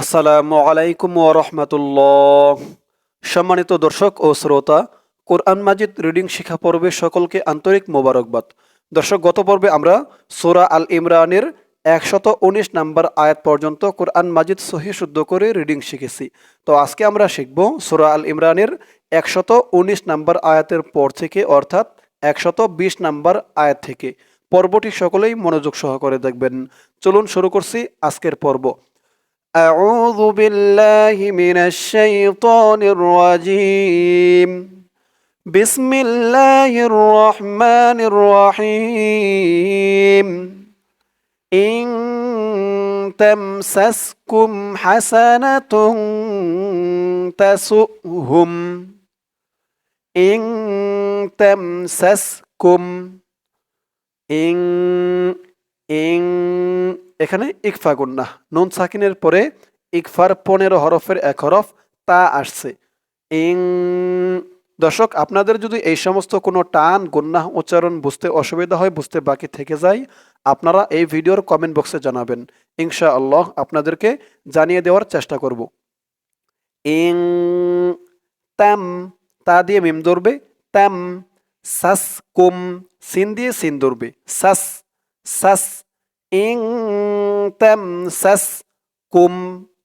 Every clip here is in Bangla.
আসসালামু আলাইকুম ও রহমতুল্লাহ। সম্মানিত দর্শক ও শ্রোতা, কোরআন মাজিদ রিডিং শিক্ষা পর্বে সকলকে আন্তরিক মোবারকবাদ। দর্শক, গত পর্বে আমরা সোরা আল ইমরানের একশত উনিশ নাম্বার আয়াত পর্যন্ত কোরআন মাজিদ সহি শুদ্ধ করে রিডিং শিখেছি। তো আজকে আমরা শিখব সোরা আল ইমরানের একশত উনিশ নাম্বার আয়াতের পর থেকে, অর্থাৎ একশত বিশ নাম্বার আয়াত থেকে। পর্বটি সকলেই মনোযোগ সহকারে দেখবেন। চলুন শুরু করছি আজকের পর্ব। أعوذ بالله من الشيطان الرجيم. بسم الله الرحمن الرحيم. إن تمسسكم حسنة تسؤهم. إن تمسسكم ইং ইং এখানে ইকফা গুন্না নুন সাকিনের পরে ইকফার পনেরো হরফের এক হরফ তা আসছে। ইং দর্শক, আপনাদের যদি এই সমস্ত কোনো টান গুন্না উচ্চারণ বুঝতে অসুবিধা হয়, বুঝতে বাকি থেকে যায়, আপনারা এই ভিডিওর কমেন্ট বক্সে জানাবেন। ইনশা আল্লাহ আপনাদেরকে জানিয়ে দেওয়ার চেষ্টা করব। ইং তাম, তা দিয়ে মিম ধরবে। তাম, সাস, কুম, সিন দিয়ে সিন ধরবে। সাস সাস ইং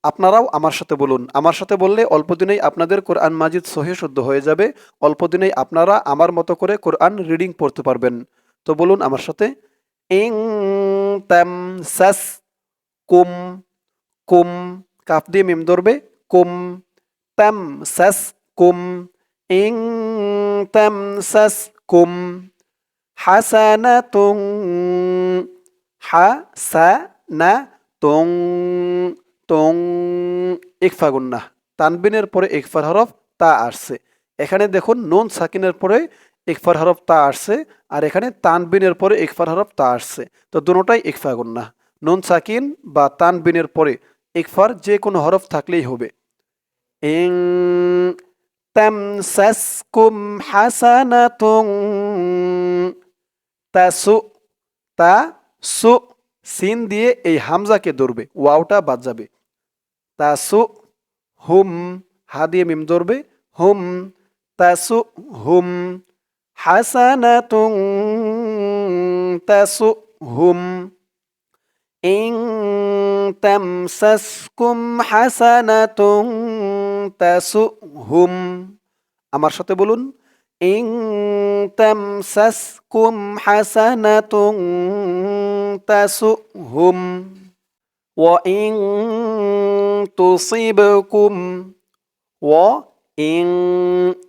আপনারাও আমার সাথে বলুন। আমার সাথে বললে অল্প দিনেই আপনাদের কোরআন মাজিদ সহি শুদ্ধ হয়ে যাবে। অল্প দিনেই আপনারা আমার মতো করে কোরআন রিডিং পড়তে পারবেন। তো বলুন আমার সাথে, ইং তাম সাস কুম কুম, কাফ দিয়ে মিম ধরবে, কুম, তাম সাস কুম, ইং তাম সাস কুম। হাসানাতুং হাসানাতুং তুং ইকফা গুন্না। তানবিনের পরে ইকফার হরফ, তা আসছে। এখানে দেখুন, নুন সাকিনের পরে ইকফার হরফ, তা আসছে, আর এখানে তানবিনের পরে ইকফার হরফ, তা আসছে। তো দুটোটাই ইকফা গুন্না। নুন সাকিন বা তানবিনের পরে ইকফার যে কোনো হরফ থাকলেই হবে। ইং তামসাসকুম হাসানাতুং, তাসু, তা সু সিন দিয়ে এই হামজাকে ধরবে, ওয়াওটা বাদ যাবে। তাসু হুম হা দিয়ে মিম ধরবে, হুম তা তাসু হুম হাসানাতুং তাসু হুম ইং তামসাসকুম হাসানাতুং তাসু হুম। আমার সাথে বলুন ইং তামসাসকুম হাসানাতুং তাসুহুম وإن تصيبكم وإن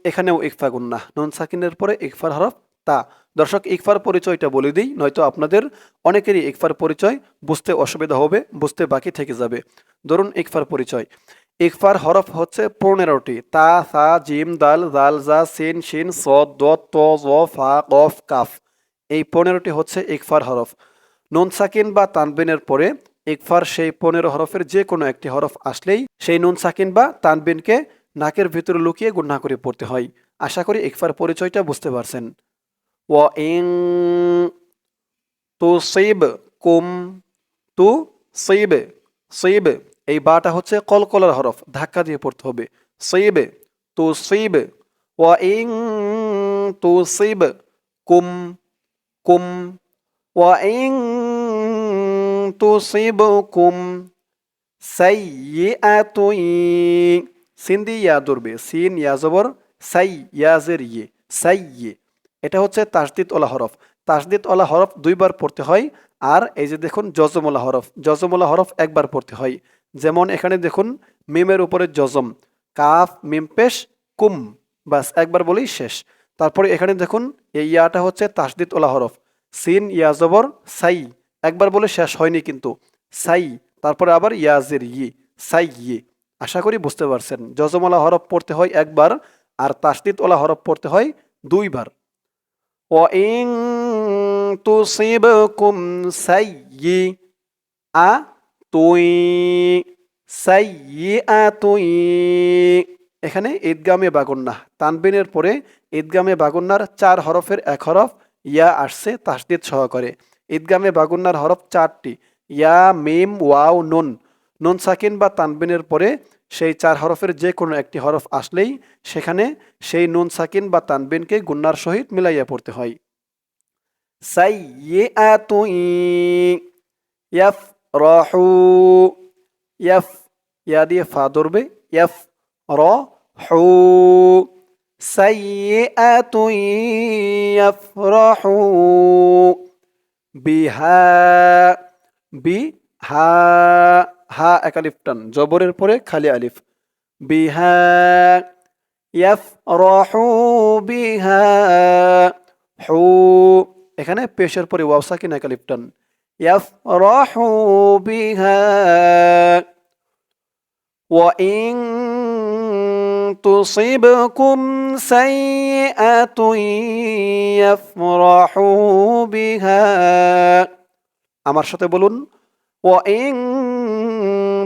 এখানেও ইকফা গুন্না নুন সাকিনের পরে ইকফার হরফ তা দর্শক ইকফার পরিচয়টা বলে দিই নয়তো আপনাদের অনেকেরই ইকফার পরিচয় বুঝতে অসুবিধা হবে বুঝতে বাকি থেকে যাবে ধরুন ইকফার পরিচয় ইকফার হরফ হচ্ছে পনেরোটি তা সা জিম দাল জাল জা সিন শিন স দ ত জ ফা কফ কাফ এই পনেরোটি হচ্ছে ইকফার হরফ নুন সাকিন বা তানবিনের পরে ইকফার সেই পনেরো হরফের যে কোনো একটি হরফ আসলেই সেই নুন সাকিন বা তানবিনকে নাকের ভিতরে লুকিয়ে গুন্না করে পড়তে হয়। আশা করি ইকফার পরিচয়টা বুঝতে পারছেন। ও ইং তু সৈব কুম তু সৈব সৈব, এই বাটা হচ্ছে কলকলার হরফ, ধাক্কা দিয়ে পড়তে হবে। সৈবে তু সৈব ও ইং তু সৈব কুম কুম ও ইং তু সৈব কুম সাইয়াতুই সিন ইয়া ধরবে। সিন, ইয়া জবর, সাই ইয়াজের ইয়ে। সাই ইয়ে। এটা হচ্ছে তাসদিদ ওলা হরফ। তাসদিদ ওলা হরফ দুইবার পড়তে হয়। আর এই যে দেখুন জজমলা হরফ। জজমলা হরফ একবার পড়তে হয়। যেমন এখানে দেখুন, মিমের উপরে জজম। কাফ, মিম পেশ, কুম। বাস একবার বলেই শেষ। তারপরে এখানে দেখুন, এই ইয়াটা হচ্ছে তাসদিদ ওলা হরফ। সিন, ইয়া জবর, সাই। একবার বলে শেষ হয়নি কিন্তু, সাই, তারপরে আবার ইয়াজের ইয়ে সাই ইয়ে আশা করি বুঝতে পারছেন। জজমলা হরফ পড়তে হয় একবার আর তাসদিদ ওলা হরফ পড়তে হয় দুইবার। ও ইং তুসিবকুম আ তুই সাইয়্যাতুই এখানে ঈদগামে বাগুন্না তানবিনের পরে ঈদগামে বাগুন্নার চার হরফের এক হরফ ইয়া আসছে তাসদিদ সহকারে। ঈদগামে বাগুন্নার হরফ চারটি। ইয়া, মিম, ওয়াও, নুন। নুন সাকিন বা তানবিনের পরে সেই চার হরফের যে কোনো একটি হরফ আসলেই সেখানে সেই নুন সাকিন বা তানবিনকে গুন্নার সহিত মিলাইয়া পড়তে হয়। সাই ইয়াফ রহু ইয়াফ, ইয়া দিয়ে ফা ধরবে। ইয়াফ র হু সাইয়াতু ইয়াফরাহু। বিহা বিহা হা এক আলিফ টান জবরের পরে খালি আলিফ বিহা ইয়াফরাহু বিহা হু এখানে পেশের পরে ওয়াও সাকিন এক আলিফ টান ইয়াফরাহু বিহা وإن تصبكم سيئة يفرحوا بها আমার সাথে বলুন وإن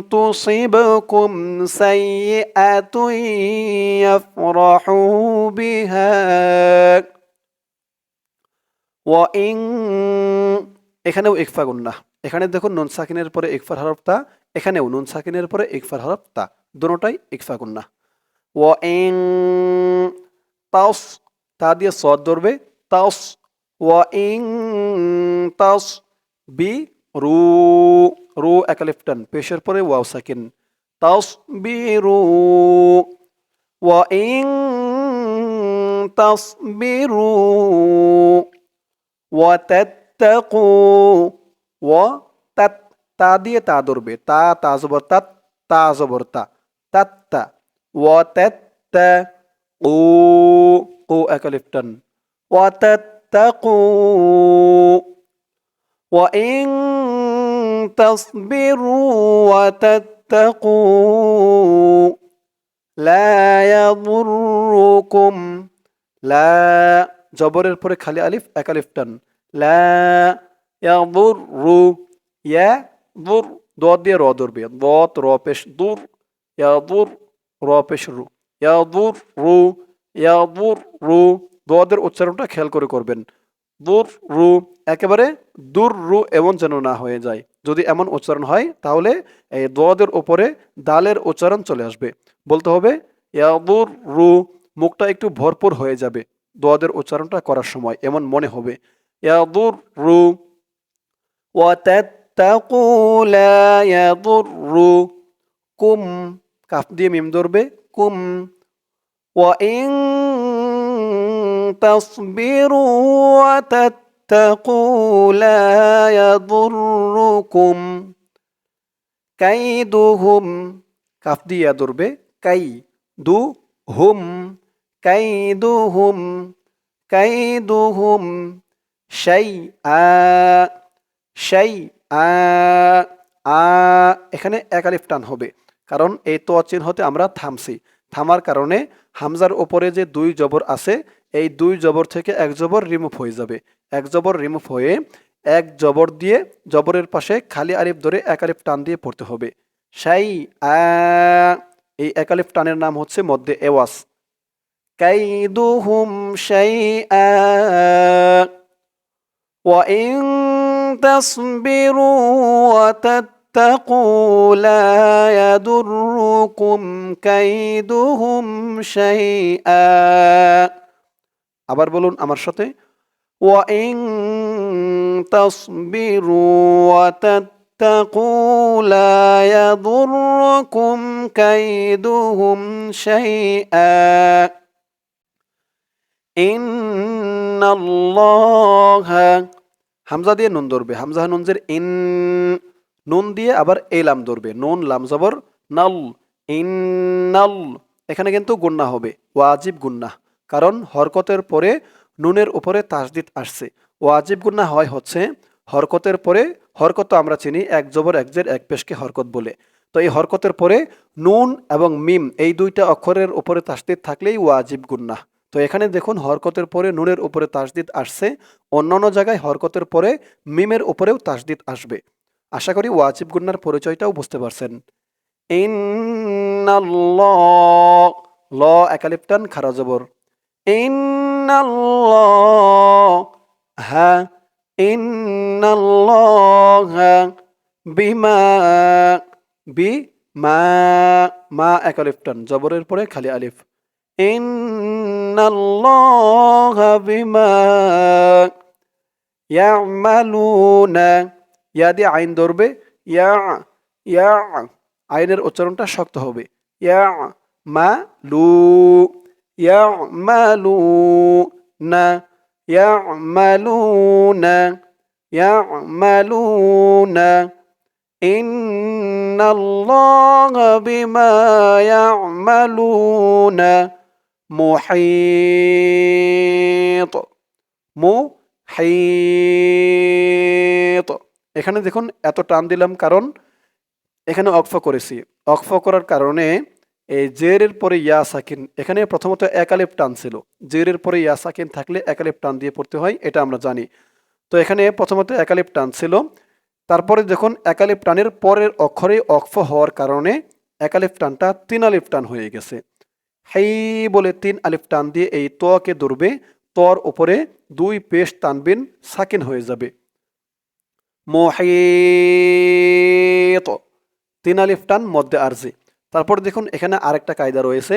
تصبكم سيئة يفرحوا بها وإن এখানেও ইকফা গুন্না এখানে দেখুন নুন সাকিনের পরে ইকফার হরফটা এখানেও নুন সাকিনের পরে ইকফার হরফ তা দুটোটাই ইকফা গুন্না ও এং তাওস, তা দিয়ে সদ ধরবে, তাওস ও ইং তাওস, বি, রু রু একালিফটান পেশের পরে ওয়াও সাকিন, তাওস, বি, রু ও ইং তাওস, বি, রু ও তাত্তাকু ও তাত তা দিয়ে তা ধরবে, তা তা তাত, তা তা তাত্তা ওয়া তাত্তা ও ও একালিফটান ওয়া তাত্তাকু وإن تصبروا وتتقوا لا يضركم لا জবরের পরে খালি আলিফ এক আলিফ টান লা ইয়াদুরু ইয়া দুর দোয়াত দিয়ে র ধরবে দত র পেশ দুর ইয়াদুর র পেশ রু ইয়াদুর রু ইয়াদুর রু, দোয়াদের উচ্চারণটা খেয়াল করে করবেন। দুর রু, একেবারে দুর রু এমন যেন না হয়ে যায়। যদি এমন উচ্চারণ হয়, তাহলে এই দোয়াদের ওপরে দালের উচ্চারণ চলে আসবে। বলতে হবে, ইয়াদুর রু, মুখটা একটু ভরপুর হয়ে যাবে দোয়াদের উচ্চারণটা করার সময়, এমন মনে হবে। ইয়াদুর রু ও লা ইয়াদুর রু, কুম কাফ দিয়ে মিম ধরবে কুম وإن تصبروا وتتقوا لا يضركم কাইদুহুম কাফ দিয়া ধরবে কাই দু হুম কাইদুহুম কাইদুহুম শাই আ শাই আ আ এখানে একালিফ টান হবে কারণ এই তো চিহ্নতে আমরা থামছি থামার কারণে হামজার ওপরে যে দুই জবর আছে এই দুই জবর থেকে এক জবর রিমুভ হয়ে যাবে এক জবর রিমুভ হয়ে এক জবর দিয়ে জবরের পাশে খালি আলিফ ধরে এক আলিফ টান দিয়ে পড়তে হবে সাই আ এই এক আলিফ টানের নাম হচ্ছে মধ্যে এওয়াস কাইদুহুম সাই আ وإن تصبروا وتتقوا لا يضركم كيدهم شيئا আবার বলুন আমার সাথে وإن تصبروا وتتقوا لا يضركم كيدهم شيئا إن الله হামজা দিয়ে নুন ধরবে হামজা নুনজের ইন নুন দিয়ে আবার এই লাম ধরবে। নুন, লাম, জবর, নাল ইন নাল এখানে কিন্তু গুন্না হবে, ওয়াজিব গুন্না। কারণ হরকতের পরে নুনের উপরে তাসদিদ আসছে। ওয়াজিব গুন্না হয় হচ্ছে হরকতের পরে, হরকত আমরা চিনি, এক জবর, এক জের, এক পেশকে হরকত বলে। তো এই হরকতের পরে নুন এবং মিম, এই দুইটা অক্ষরের উপরে তাসদিদ থাকলেই ওয়াজিব গুন্না। তো এখানে দেখুন, হরকতের পরে নুনের উপরে তাসদিদ আসছে, অন্যান্য জায়গায় হরকতের পরে মিমের উপরেও তাসদিদ আসবে। আশা করি ওয়াজিব গুন্নার পরিচয়টাও বুঝতে পারছেন। ল একালিপটান খারা জবর। বিমা বি মা মা জবরের পরে খালি আলিফ। বিমা ইয়া দিয়ে আইন ধরবে ইয়া ইয়া আইনের উচ্চারণটা শক্ত হবে ইয়া মা লু ইয়া মালু না ইয়া মালু না ইয়া মালু না إن الله بما يعملون محيط মুহিত এখানে দেখুন, এত টান দিলাম কারণ এখানে অক্ফ করেছি। অক্ফ করার কারণে এই জেরের পরে ইয়া সাকিন এখানে প্রথমত একালিপ টান ছিল। জেরের পরে ইয়া সাকিন থাকলে একালিপ টান দিয়ে পড়তে হয়, এটা আমরা জানি। তো এখানে প্রথমত একালিপ টান ছিল। তারপরে যখন একালিপ টানের পরের অক্ষরে অক্ফ হওয়ার কারণে একালিপ টানটা তিন আলিফ টান হয়ে গেছে। হেই বলে তিন আলিফ টান দিয়ে এই তোয়াকে ধরবে, তর উপরে দুই পেশ টানবিন, সাকিন হয়ে যাবে। মোহিত তিন আলিফ টান মধ্যে আরজি তারপর দেখুন এখানে আরেকটা কায়দা রয়েছে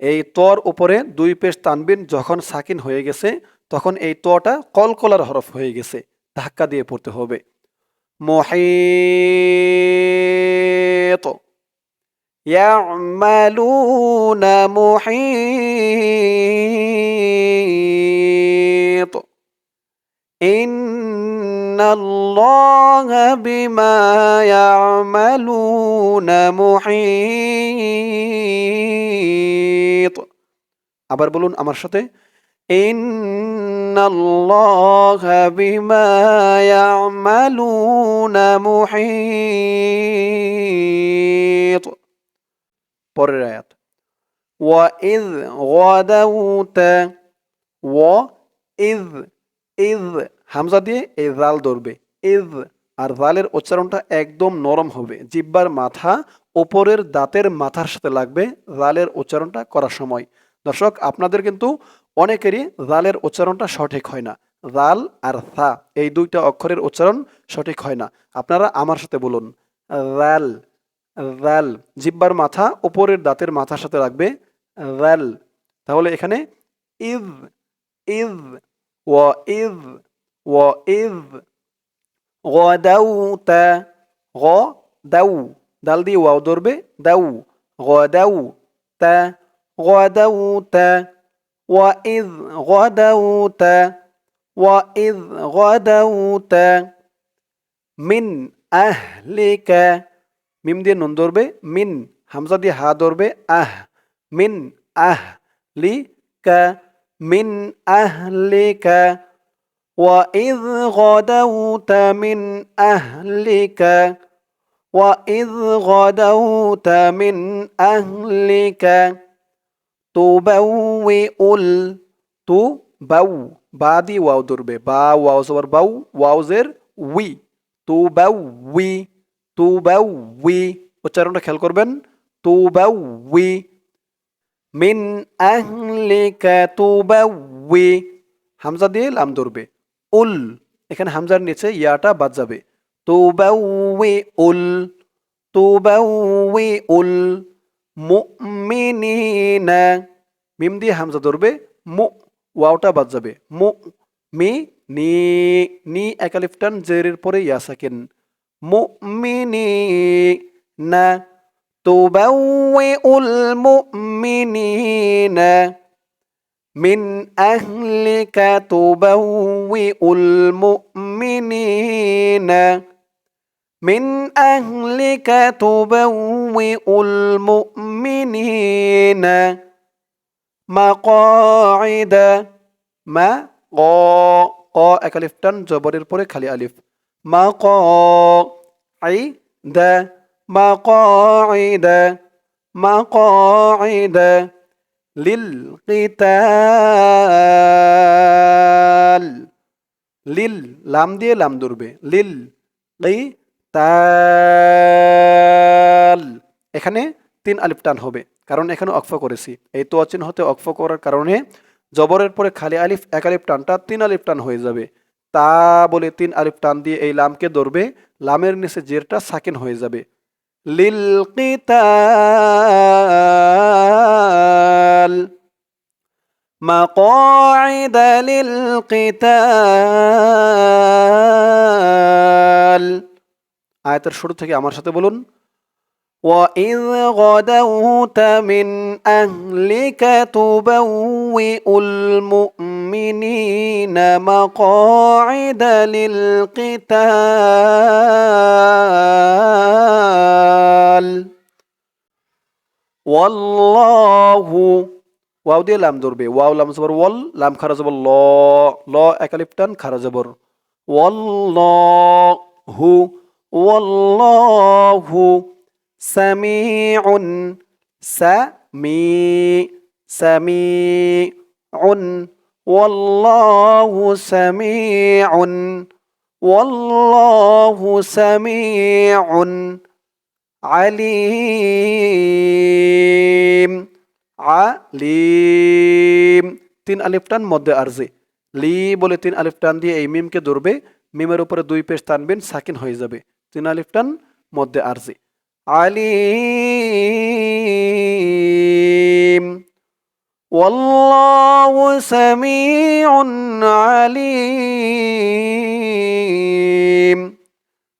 এই তর উপরে দুই পেশ টানবিন যখন সাকিন হয়ে গেছে তখন এই তটা কলকলার হরফ হয়ে গেছে ধাক্কা দিয়ে পড়তে হবে محيط يعملون محيط إن الله بما يعملون محيط আবার বলুন আমার সাথে إن الله بما يعملون محيط পরের আয়াত وإذ غدوت وإذ إذ হামজা দিয়ে এই জাল ধরবে। ইজ আর জালের উচ্চারণটা একদম নরম হবে। জিব্বার মাথা ওপরের দাঁতের মাথার সাথে লাগবে জালের উচ্চারণটা করার সময়। দর্শক, আপনাদের কিন্তু অনেকেরই জালের উচ্চারণটা সঠিক হয় না। জাল আর সা, এই দুইটা অক্ষরের উচ্চারণ সঠিক হয় না। আপনারা আমার সাথে বলুন, জাল জাল, জিব্বার মাথা ওপরের দাঁতের মাথার সাথে লাগবে জাল। তাহলে এখানে ইজ ইজ ও ইজ وإذ غدوت غدو دل دي واو ضربة دو. غدوت غدوت. وإذ غدوت وإذ غدوت. من أهلك. ميم دي نون ضربة من. همزة دي ها ضربة أه. من أهلك. من أهلك. وإذ غدوت من أهلك وإذ غدوت من أهلك তুবাউল তু বাউ বা দি ওয়াও ধরবে বা ওয়াও সবার বাউ ওয়াউজের উই তু বাউ উই তু বাউ উই উচ্চারণটা খেয়াল করবেন তু বাউ উই মিন আহলিকা তু বাউ উই হামজা দিয়ে লাম ধরবে উল। এখানে হামজার নিচে ইয়াটা বাদ যাবে। তো ওয়ে উল তো ওয়ে উল, মুমিনিনা। মিম দিয়ে হামজা ধরবে, মু, ওয়াওটা বাদ যাবে। মু মি নি নি একালিফটান জেরের পরে ইয়া সাকেন। মুমিনিনা তুবাউউল মুমিনিনা। من أهلك تبوئ المؤمنين من أهلك تبوئ المؤمنين مقاعد ما ق ق এক আলিফ টান জবরের পরে খালি আলিফ মা ক আই দা মা ক আই দা মা ক আই দা লিল লিল, লাম দিয়ে লাম ধরবে। লিল এখানে তিন আলিফ টান হবে, কারণ এখানে অক্ফ করেছি। এই তো অচিন হতে অক্ফ করার কারণে জবরের পরে খালি আলিফ, এক আলিফ টানটা তিন আলিফ টান হয়ে যাবে। তা বলে তিন আলিফ টান দিয়ে এই লামকে ধরবে, লামের নিচে জেরটা সাকিন হয়ে যাবে। للقتال مقاعد للقتال আয়াতের শুরু থেকে আমার সাথে বলুন وإذ غدوت من أهلك تبوئ المؤمنين مقاعد للقتال ওয়াল্লাহু, ওয়াও দিয়ে লাম ধরবে, ওয়াও, লাম জবর, ওয়াল, লাম খারা জবর, ল ল একালিপটান খারা জবর। ওয়াল্লাহু ওয়াল্লাহু সামিউন, সামি, সামিউন, ওয়াল্লাহু সামিউন ওয়াল্লাহু সামিউন। আলিম আলিম। তিন আলিফ টান মধ্যে আরজি। লি বলে তিন আলিফ টান দিয়ে এই মিমকে ধরবে। মিমের উপরে দুই পেশ টানবেন সাকিন হয়ে যাবে। তিন আলিফ টান মধ্যে আরজি। আলিম। ওয়াল্লাহু সামিউন আলিম।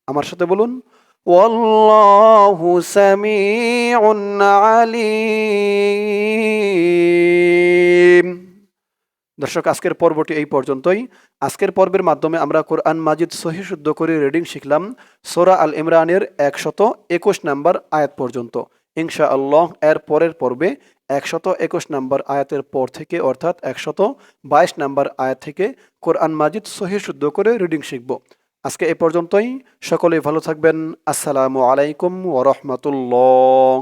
আমার সাথে বলুন والله سميع عليم দর্শক আজকের পর্বটি এই পর্যন্তই আজকের পর্বের মাধ্যমে আমরা কোরআন মাজিদ সহি শুদ্ধ করে রিডিং শিখলাম সোরা আল ইমরানের একশত একুশ নাম্বার আয়াত পর্যন্ত ইনশা আল্লাহ এর পরের পর্বে একশত একুশ নাম্বার আয়াতের পর থেকে অর্থাৎ একশত বাইশ নাম্বার আয়াত থেকে কোরআন মাজিদ সহি শুদ্ধ করে রিডিং শিখব আজকে এ পর্যন্তই। সকলেই ভালো থাকবেন। আসসালামু আলাইকুম ওরহমতুল্লাহ